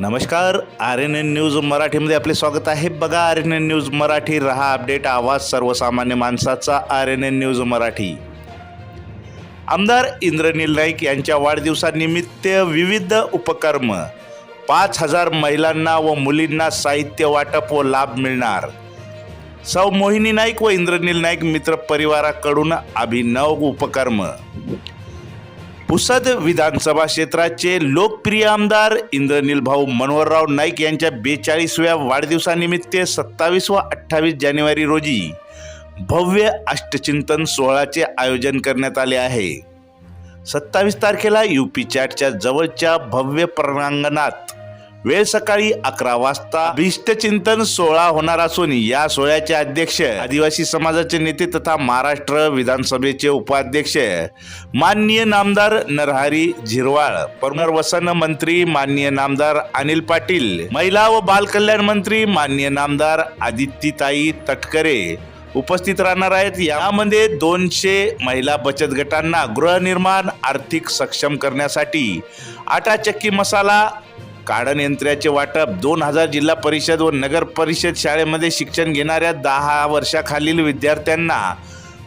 नमस्कार R N N news मराठीमध्ये आपले स्वागत आहे. बघा R N N news Marathi रहा अपडेट आवाज सर्वसामान्य माणसाचा R N N news Marathi. आमदार इंद्रनील नाईक यांच्या वाढदिवसानिमित्त विविध उपक्रम पाच हजार महिलांना व मुलींना साहित्य वाटप व लाभ मिळणार. सौ मोहिनी नाईक व इंद्रनील नाईक मित्र परिवाराकडून अभिनव उपक्रम. पुसद विधानसभा क्षेत्राचे लोकप्रिय आमदार इंद्रनील भाऊ मनोहरराव नाईक यांच्या बेचाळीसव्या वाढदिवसानिमित्त सत्तावीस व अठ्ठावीस जानेवारी रोजी भव्य अष्टचिंतन सोहळ्याचे आयोजन करण्यात आले आहे. सत्तावीस तारखेला यू पी चॅटच्या जवळच्या भव्य प्रांगणात वेळ सकाळी अकरा वाजता अभिष्टचिंतन सोहळा होणार असून या सोहळ्याचे अध्यक्ष आदिवासी समाजाचे नेते तथा महाराष्ट्र विधानसभेचे उपाध्यक्ष माननीय नामदार नरहरी झिरवाळ पुनर्वसन मंत्री माननीय नामदार अनिल पाटील महिला व बालकल्याण मंत्री माननीय नामदार आदित्यताई तटकरे उपस्थित राहणार आहेत. यामध्ये दोनशे महिला बचत गटांना गृहनिर्माण आर्थिक सक्षम करण्यासाठी आटा चक्की मसाला काढण यंत्राचे वाटप दोन हजार जिल्हा परिषद व नगर परिषद शाळेमध्ये शिक्षण घेणाऱ्या दहा वर्षाखालील विद्यार्थ्यांना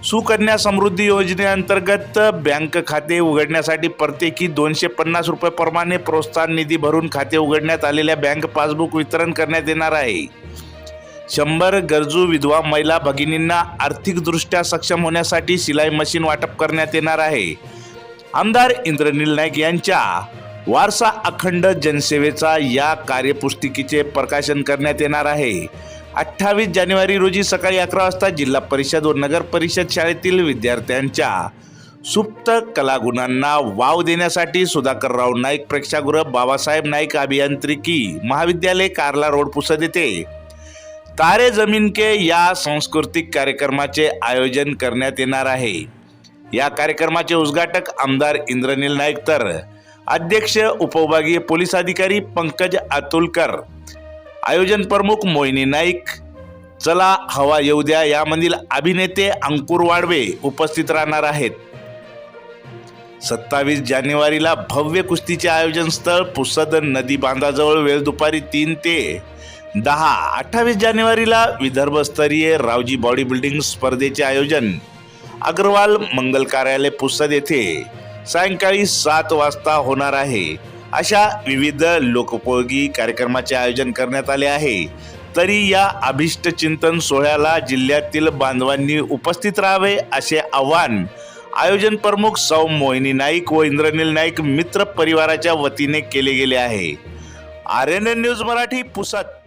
सुकन्या समृद्धी योजनेअंतर्गत बँक खाते उघडण्यासाठी प्रत्येकी दोनशे पन्नास रुपये प्रमाणे प्रोत्साहन निधी भरून खाते उघडण्यात आलेल्या बँक पासबुक वितरण करण्यात येणार आहे. शंभर गरजू विधवा महिला भगिनींना आर्थिकदृष्ट्या सक्षम होण्यासाठी शिलाई मशीन वाटप करण्यात येणार आहे. आमदार इंद्रनील नाईक यांच्या वारसा अखंड जनसेवेचा या कार्यपुस्तिकेचे प्रकाशन करण्यात येणार आहे. अठ्ठावीस जानेवारी रोजी सकाळी अकरा वाजता जिल्हा परिषद व नगर परिषद शाळेतील विद्यार्थ्यांच्या सुप्त कलागुणांना वाव देण्यासाठी सुधाकरराव नाईक प्रेक्षागृह बाबासाहेब नाईक अभियांत्रिकी महाविद्यालय कार्ला रोड पुसद येथे तारे जमीन के या सांस्कृतिक कार्यक्रमाचे आयोजन करण्यात येणार आहे. या कार्यक्रमाचे उद्घाटक आमदार इंद्रनील नाईक तर अध्यक्ष उपविभागीय पोलीस अधिकारी पंकज अतुलकर आयोजन प्रमुख मोहिनी नाईक चला हवा येऊ द्या यामधील अभिनेते अंकुर वाडवे उपस्थित राहणार आहेत. सत्तावीस जानेवारीला भव्य कुस्तीचे आयोजन स्थळ पुसद नदी बांधाजवळ वेळ दुपारी तीन ते दहा. अठ्ठावीस जानेवारीला विदर्भस्तरीय रावजी बॉडी बिल्डिंग स्पर्धेचे आयोजन. अग्रवाल मंगल कार्यालय पुसद येथे सायंकाळी सात वाजता होणार आहे. अशा विविध लोकोपयोगी कार्यक्रमाचे आयोजन करण्यात आले आहे. तरी या अभिष्ट चिंतन सोहळ्याला जिल्ह्यातील बांधवांनी उपस्थित राहावे असे आवाहन आयोजन प्रमुख सौ मोहिनी नाईक व इंद्रनील नाईक मित्र परिवाराच्या वतीने केले गेले आहे. R N N news Marathi Pusad.